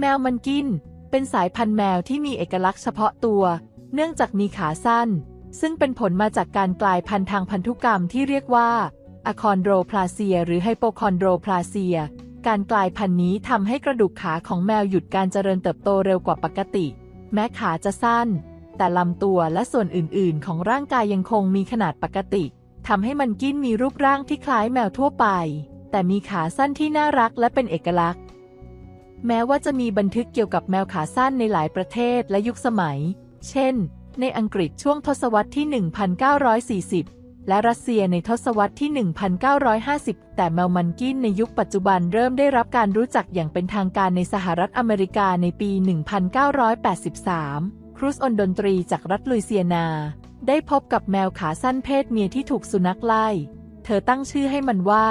แมวมันกิน เป็นสายพันธุ์แมวที่มีเอกลักษณ์เฉพาะตัว เนื่องจากมีขาสั้น ซึ่งเป็นผลมาจากการกลายพันธุ์ทางพันธุกรรมที่เรียกว่าอะคอนโดรพลาเซีย หรือไฮโปคอนโดรพลาเซีย การกลายพันธุ์นี้ทำให้กระดูกขาของแมวหยุดการเจริญเติบโตเร็วกว่าปกติ แม้ขาจะสั้น แต่ลำตัวและส่วนอื่น ๆ ของร่างกายยังคงมีขนาดปกติทำให้มันกินมีรูปร่างที่คล้ายแมวทั่วไป แต่มีขาสั้นที่น่ารักและเป็นเอกลักษณ์ แม้ว่าจะมีบันทึกเกี่ยวกับแมวขาสั้นในหลายประเทศและยุคสมัย เช่น ในอังกฤษช่วงทศวรรษที่ 1940 และรัสเซียในทศวรรษที่ 1950 แต่แมวมันกินในยุคปัจจุบันเริ่มได้รับการรู้จักอย่างเป็นทางการในสหรัฐอเมริกาในปี 1983 ครูสอนดนตรีจากรัฐลุยเซียนา ได้พบกับแมวขาสั้นเพศเมียที่ถูกสุนัขไล่ เธอตั้งชื่อให้มันว่า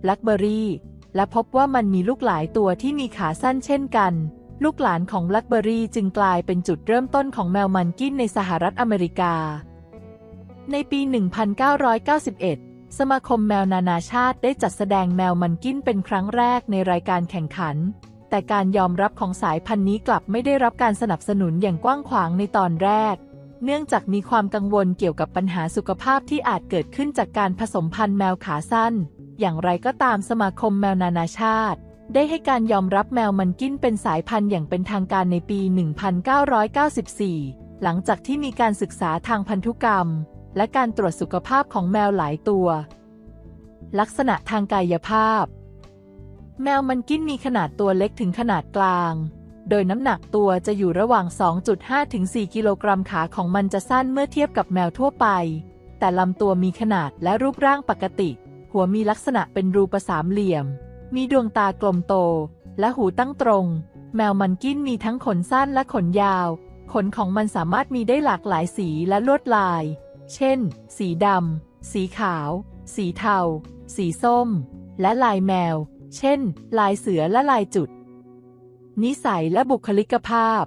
แบล็คเบอรี่ และพบว่ามันมีลูกหลายตัวที่มีขาสั้นเช่นกัน ลูกหลานของแบล็คเบอรี่จึงกลายเป็นจุดเริ่มต้นของแมวมันกินในสหรัฐอเมริกา ในปี 1991 สมาคมแมวนานาชาติได้จัดแสดงแมวมันกินเป็นครั้งแรกในรายการแข่งขัน แต่การยอมรับของสายพันธุ์นี้กลับไม่ได้รับการสนับสนุนอย่างกว้างขวางในตอนแรกเนื่องจากมีความกังวลเกี่ยวกับปัญหาสุขภาพที่อาจเกิดขึ้นจากการผสมพันธุ์แมวขาสั้น อย่างไรก็ตามสมาคมแมวนานาชาติ ได้ให้การยอมรับแมวมันกินเป็นสายพันธุ์อย่างเป็นทางการในปี 1994 หลังจากที่มีการศึกษาทางพันธุกรรม และการตรวจสุขภาพของแมวหลายตัว ลักษณะทางกายภาพ แมวมันกินมีขนาดตัวเล็กถึงขนาดกลาง โดยน้ำหนักตัวจะอยู่ระหว่าง 2.5 ถึง 4 กิโลกรัมขาของมันจะสั้นเมื่อเทียบกับแมวทั่วไป แต่ลำตัวมีขนาดและรูปร่างปกติ หัวมีลักษณะเป็นรูปสามเหลี่ยม มีดวงตากลมโต และหูตั้งตรง แมวมันกินมีทั้งขนสั้นและขนยาว ขนของมันสามารถมีได้หลากหลายสีและลวดลาย เช่น สีดำ สีขาว สีเทา สีส้ม และลายแมว เช่น ลายเสือและลายจุด นิสัยและบุคลิกภาพ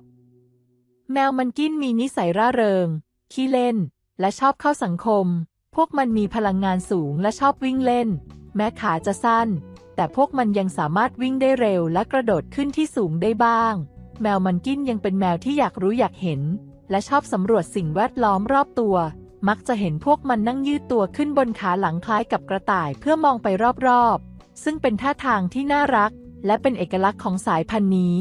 แมวมันกินมีนิสัยร่าเริง ขี้เล่น และชอบเข้าสังคม พวกมันมีพลังงานสูงและชอบวิ่งเล่น แม้ขาจะสั้น แต่พวกมันยังสามารถวิ่งได้เร็วและกระโดดขึ้นที่สูงได้บ้าง แมวมันกินยังเป็นแมวที่อยากรู้อยากเห็น และชอบสำรวจสิ่งแวดล้อมรอบตัว มักจะเห็นพวกมันนั่งยืดตัวขึ้นบนขาหลังคล้ายกับกระต่ายเพื่อมองไปรอบๆ ซึ่งเป็นท่าทางที่น่ารัก และเป็นเอกลักษณ์ของสายพันธุ์นี้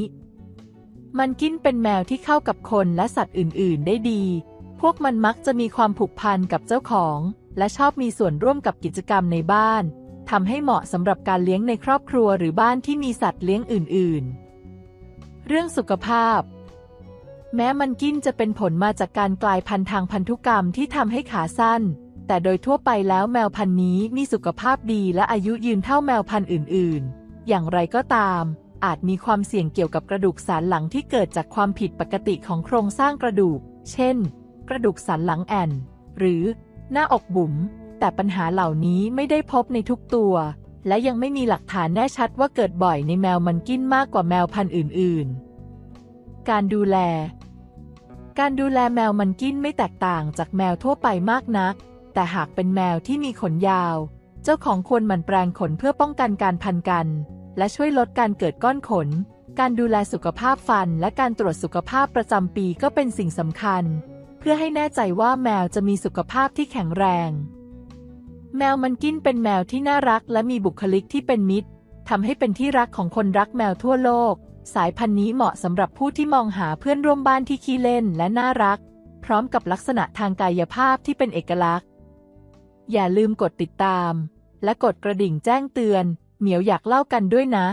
มันกินเป็นแมวที่เข้ากับคนและสัตว์อื่น ๆ ได้ดี พวกมันมักจะมีความผูกพันกับเจ้าของ และชอบมีส่วนร่วมกับกิจกรรมในบ้านทำให้เหมาะสำหรับการเลี้ยงในครอบครัวหรือบ้านที่มีสัตว์เลี้ยงอื่น ๆ เรื่องสุขภาพ แม้มันกินจะเป็นผลมาจากการกลายพันธุ์ทางพันธุกรรมที่ทำให้ขาสั้น แต่โดยทั่วไปแล้วแมวพันธุ์นี้มีสุขภาพดีและอายุยืนเท่าแมวพันธุ์อื่น ๆ อย่างไรก็ตาม อาจมีความเสี่ยงเกี่ยวกับกระดูกสันหลังที่เกิดจากความผิดปกติของโครงสร้างกระดูก เช่น กระดูกสันหลังแอนหรือหน้าอกบุ๋ม แต่ปัญหาเหล่านี้ไม่ได้พบในทุกตัว และยังไม่มีหลักฐานแน่ชัดว่าเกิดบ่อยในแมวมันกินมากกว่าแมวพันธุ์อื่น ๆ การดูแล การดูแลแมวมันกินไม่แตกต่างจากแมวทั่วไปมากนัก แต่หากเป็นแมวที่มีขนยาว เจ้าของควรหมั่นแปรงขนเพื่อป้องกันการพันกัน และช่วยลดการเกิดก้อนขน การดูแลสุขภาพฟันและการตรวจสุขภาพประจำปีก็เป็นสิ่งสำคัญ พื่อให้แน่ใจว่าแมวจะมีสุขภาพที่แข็งแรง แมวมันกินเป็นแมวที่น่ารักและมีบุคลิกที่เป็นมิตรทำให้เป็นที่รักของคนรักแมวทั่วโลก สายพันธุ์นี้เหมาะสำหรับผู้ที่มองหาเพื่อนร่วมบ้านที่ขี้เล่นและน่ารัก พร้อมกับลักษณะทางกายภาพที่เป็นเอกลักษณ์ อย่าลืมกดติดตาม และกดกระดิ่งแจ้งเตือน เหมียวอยากเล่ากันด้วยนะ